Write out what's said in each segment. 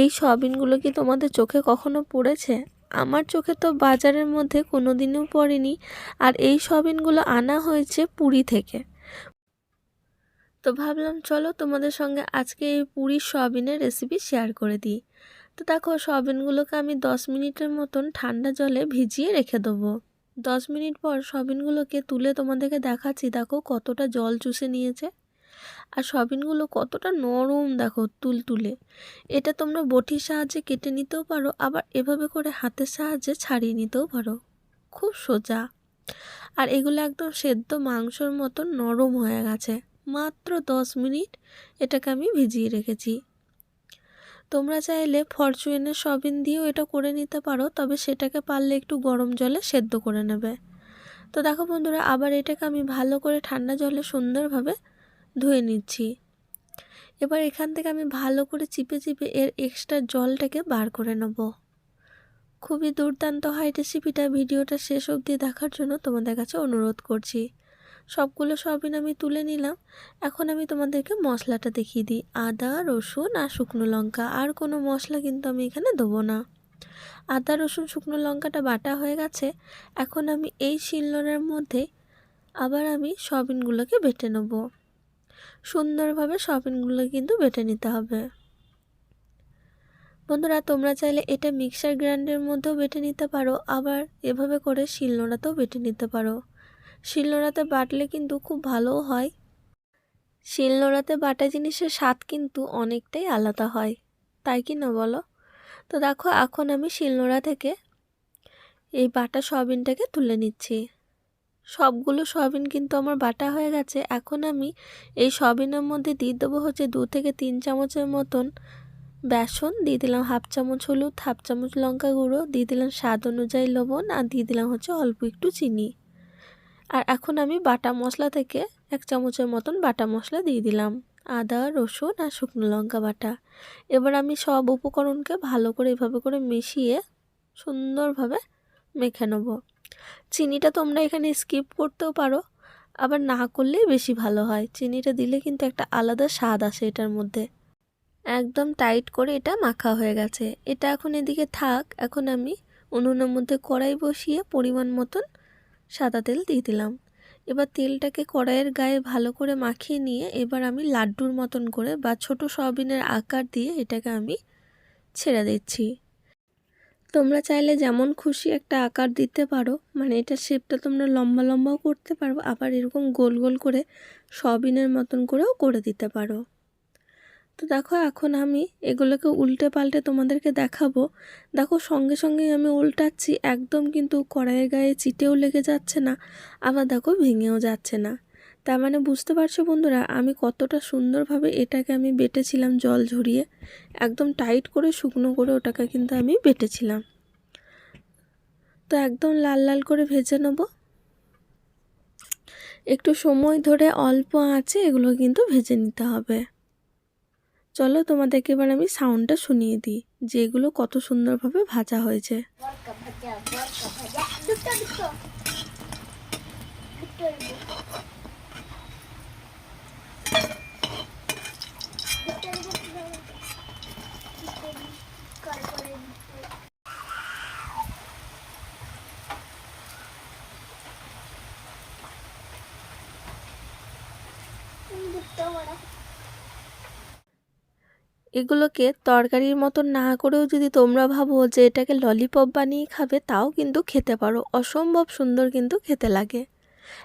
এই সয়াবিনগুলো কি তোমাদের চোখে কখনো পড়েছে? আমার চোখে তো বাজারের মধ্যে কোনো দিনও পড়েনি, আর এই সয়াবিনগুলো আনা হয়েছে পুরী থেকে। তো ভাবলাম চলো তোমাদের সঙ্গে আজকে এই পুরীর সয়াবিনের রেসিপি শেয়ার করে দিই। তো দেখো সয়াবিনগুলোকে আমি দশ মিনিটের মতন ঠান্ডা জলে ভিজিয়ে রেখে দেবো। দশ মিনিট পর সয়াবিনগুলোকে তুলে তোমাদেরকে দেখাচ্ছি, দেখো কতটা জল চুষে নিয়েছে। আর সয়াবিনগুলো কতটা নরম দেখো তুলতুলে। এটা তোমরা বটির সাহায্যে কেটে নিতেও পারো, আবার এভাবে করে হাতের সাহায্যে ছাড়িয়ে নিতেও পারো। খুব সোজা। আর এগুলো একদম সেদ্ধ মাংসর মতো নরম হয়ে গেছে। মাত্র দশ মিনিট এটাকে আমি ভিজিয়ে রেখেছি। তোমরা চাইলে ফরচুনের সবিন দিয়েও এটা করে নিতে পারো, তবে সেটাকে পারলে একটু গরম জলে সেদ্ধ করে নেবে। তো দেখো বন্ধুরা, আবার এটাকে আমি ভালো করে ঠান্ডা জলে সুন্দরভাবে ধুয়ে নিচ্ছি। এবার এখান থেকে আমি ভালো করে চিপে চিপে এর এক্সট্রা জলটাকে বার করে নেব। খুবই দুর্দান্ত হয় রেসিপিটা ভিডিওটা শেষ অবধি দেখার জন্য তোমাদের কাছে অনুরোধ করছি। সবগুলো সয়াবিন আমি তুলে নিলাম। এখন আমি তোমাদেরকে মশলাটা দেখিয়ে দিই। আদা, রসুন আর শুকনো লঙ্কা। আর কোনো মশলা কিন্তু আমি এখানে দেবো না। আদা, রসুন, শুকনো লঙ্কাটা বাটা হয়ে গেছে। এখন আমি এই শিলনোড়ার মধ্যে আবার আমি সয়াবিনগুলোকে বেটে নেব। সুন্দরভাবে সয়াবিনগুলো কিন্তু বেটে নিতে হবে। বন্ধুরা, তোমরা চাইলে এটা মিক্সার গ্রাইন্ডের মধ্যেও বেটে নিতে পারো, আবার এভাবে করে শিলনোড়াতেও বেটে নিতে পারো। শিলনোড়াতে বাটলে কিন্তু খুব ভালোও হয়। শিলনোড়াতে বাটা জিনিসের স্বাদ কিন্তু অনেকটাই আলাদা হয়। তাই কি না বলো? তো দেখো, এখন আমি শিলনোড়া থেকে এই বাটা সয়াবিনটাকে তুলে নিচ্ছি। সবগুলো সয়াবিন কিন্তু আমার বাটা হয়ে গেছে। এখন আমি এই সয়াবিনের মধ্যে দিয়ে দেবো হচ্ছে দু থেকে তিন চামচের মতন বেসন, দিয়ে দিলাম হাফ চামচ হলুদ, হাফ চামচ লঙ্কা গুঁড়ো, দিয়ে দিলাম স্বাদ অনুযায়ী লবণ, আর দিয়ে দিলাম হচ্ছে অল্প একটু চিনি। আর এখন আমি বাটা মশলা থেকে এক চামচের মতন বাটা মশলা দিয়ে দিলাম, আদা, রসুন, আর শুকনো লঙ্কা বাটা। এবার আমি সব উপকরণকে ভালো করে এভাবে করে মিশিয়ে সুন্দরভাবে মেখে নেব। চিনিটা তোমরা এখানে স্কিপ করতেও পারো, আবার না করলেই বেশি ভালো হয়। চিনিটা দিলে কিন্তু একটা আলাদা স্বাদ আসে এটার মধ্যে। একদম টাইট করে এটা মাখা হয়ে গেছে। এটা এখন এদিকে থাক, এখন আমি উনুনের মধ্যে কড়াই বসিয়ে পরিমাণ মতন সাদা তেল দিয়ে দিলাম। এবার তেলটাকে কড়াইয়ের গায়ে ভালো করে মাখিয়ে নিয়ে এবার আমি লাড্ডুর মতন করে বা ছোট সয়াবিনের আকার দিয়ে এটাকে আমি ছেড়ে দিচ্ছি। তোমরা চাইলে যেমন খুশি একটা আকার দিতে পারো মানে এটা শেপটা তোমরা লম্বা লম্বাও করতে পারো, আবার এরকম গোল গোল করে সয়াবিনের মতন করেও করে দিতে পারো। তো দেখো এখন আমি এগুলোকে উল্টে পাল্টে তোমাদেরকে দেখাবো। দেখো সঙ্গে সঙ্গে আমি উল্টাচ্ছি, একদম কিন্তু কড়াইয়ের গায়ে চিটেও লেগে যাচ্ছে না, আবার দেখো ভেঙেও যাচ্ছে না। তার মানে বুঝতে পারছ বন্ধুরা আমি কতটা সুন্দরভাবে এটাকে আমি বেটেছিলাম জল ঝরিয়ে একদম টাইট করে শুকনো করে ওটাকে কিন্তু আমি বেটেছিলাম তো একদম লাল লাল করে ভেজে নেব একটু সময় ধরে অল্প আছে এগুলো কিন্তু ভেজে নিতে হবে চলো তোমাদেরকে এবার আমি সাউন্ডটা শুনিয়ে দিই যে এগুলো কত সুন্দরভাবে ভাজা হয়েছে এগুলোকে তরকারির মতন না করেও যদি তোমরা ভাবো যে এটাকে ললিপপ বানিয়ে খাবে, তাও কিন্তু খেতে পারো। অসম্ভব সুন্দর কিন্তু খেতে লাগে।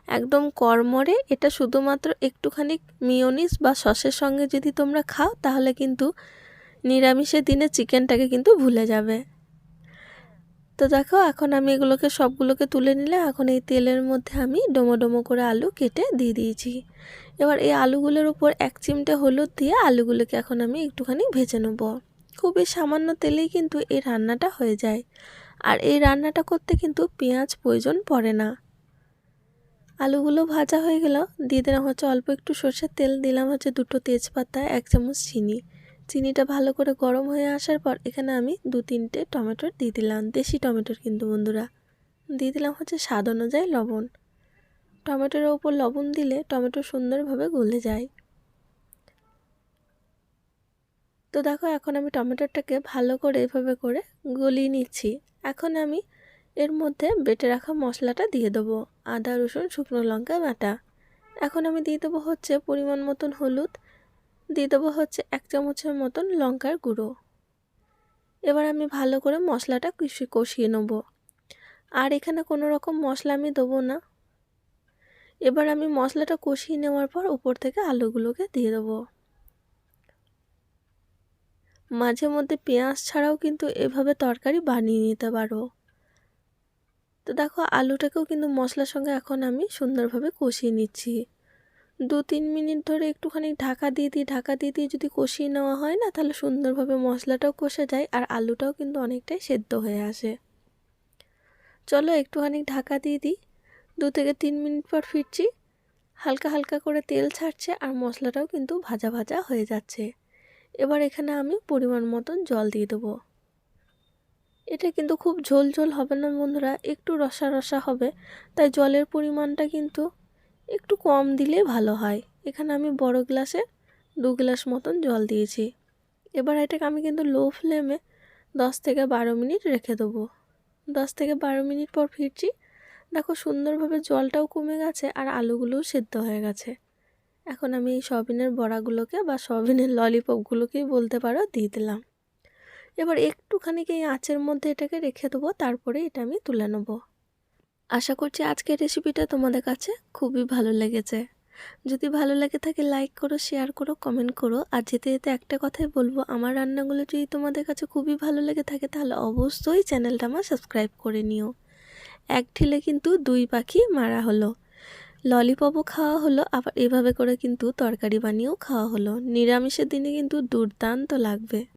একদম কর্মরে এটা শুধুমাত্র একটুখানি মিওনিস বা সসের সঙ্গে যদি তোমরা খাও, তাহলে কিন্তু নিরামিষের দিনে চিকেনটাকে কিন্তু ভুলে যাবে। তো দেখো, এখন আমি এগুলোকে সবগুলোকে তুলে নিলে এখন এই তেলের মধ্যে আমি ডোমো ডোমো করে আলু কেটে দিয়ে দিয়েছি। এবার এই আলুগুলোর উপর এক চিমটে হলুদ দিয়ে আলুগুলোকে এখন আমি একটুখানি ভেজে নেব। খুবই সামান্য তেলেই কিন্তু এই রান্নাটা হয়ে যায়। আর এই রান্নাটা করতে কিন্তু পেঁয়াজ প্রয়োজন পড়ে না। আলুগুলো ভাজা হয়ে গেল। দিয়ে দিলাম হচ্ছে অল্প একটু সর্ষের তেল, দিলাম হচ্ছে দুটো তেজপাতা, এক চামচ চিনি। চিনিটা ভালো করে গরম হয়ে আসার পর এখানে আমি দু তিনটে টমেটোর দিয়ে দিলাম। দেশি টমেটোর কিন্তু বন্ধুরা। দিয়ে দিলাম হচ্ছে স্বাদ অনুযায়ী লবণ। টমেটোর ওপর লবণ দিলে টমেটো সুন্দরভাবে গলে যায়। তো দেখো এখন আমি টমেটোটাকে ভালো করে এভাবে করে গলিয়ে নিচ্ছি। এখন আমি এর মধ্যে বেটে রাখা মশলাটা দিয়ে দেবো। আদা, রসুন, শুকনো লঙ্কা বাটা। এখন আমি দিয়ে দেবো হচ্ছে পরিমাণ মতন হলুদ। দিয়ে দেবো হচ্ছে এক চামচের মতন লঙ্কার গুঁড়ো। এবার আমি ভালো করে মশলাটা কষি, কষিয়ে নেব। আর এখানে কোনো রকম মশলা আমি দেবো না। এবার আমি মশলাটা কষিয়ে নেওয়ার পর উপর থেকে আলুগুলোকে দিয়ে দেবো। মাঝে মধ্যে পেঁয়াজ ছাড়াও কিন্তু এভাবে তরকারি বানিয়ে নিতে পারো। তো দেখো, আলুটাকেও কিন্তু মশলার সঙ্গে এখন আমি সুন্দরভাবে কষিয়ে নিচ্ছি। দু তিন মিনিট ধরে একটুখানি ঢাকা দিয়ে দিই, ঢাকা দিয়ে দিয়ে যদি কষিয়ে নেওয়া হয় না, তাহলে সুন্দরভাবে মশলাটাও কষে যায় আর আলুটাও কিন্তু অনেকটাই সেদ্ধ হয়ে আসে। চলো একটুখানি ঢাকা দিয়ে দিই, দু থেকে তিন মিনিট পর ফিরছি। হালকা হালকা করে তেল ছাড়ছে আর মশলাটাও কিন্তু ভাজা ভাজা হয়ে যাচ্ছে। এবার এখানে আমি পরিমাণ মতন জল দিয়ে দেবো। এটা কিন্তু খুব ঝোল ঝোল হবে না বন্ধুরা, একটু রসা রসা হবে, তাই জলের পরিমাণটা কিন্তু একটু কম দিলে ভালো হয়। এখানে আমি বড় গ্লাসে দু গ্লাস মতন জল দিয়েছি। এবার এটাকে আমি কিন্তু লো ফ্লেমে দশ থেকে বারো মিনিট রেখে দেবো। দশ থেকে বারো মিনিট পর ফিরছি। দেখো সুন্দরভাবে জলটাও কমে গেছে আর আলুগুলোও সেদ্ধ হয়ে গেছে। এখন আমি এই সবিনের বড়াগুলোকে বা সবিনের ললিপপগুলোকেই বলতে পারো, দিয়ে দিলাম। এবার একটুখানি এই আঁচের মধ্যে এটাকে রেখে দেবো, তারপরে এটা আমি তুলে নেব। আশা করছি আজকের রেসিপিটা তোমাদের কাছে খুবই ভালো লেগেছে। যদি ভালো লেগে থাকে লাইক করো শেয়ার করো কমেন্ট করো। আর যেতে যেতে একটা কথাই বলব, আমার রান্নাগুলো যদি তোমাদের কাছে খুবই ভালো লেগে থাকে, তাহলে অবশ্যই চ্যানেলটা আমার সাবস্ক্রাইব করে নিও। এক ঢিলে কিন্তু দুই পাখি মারা হলো। ললিপপও খাওয়া হলো, আবার এভাবে করে কিন্তু তরকারি বানিয়েও খাওয়া হলো। নিরামিষের দিনে কিন্তু দুর্দান্ত লাগবে।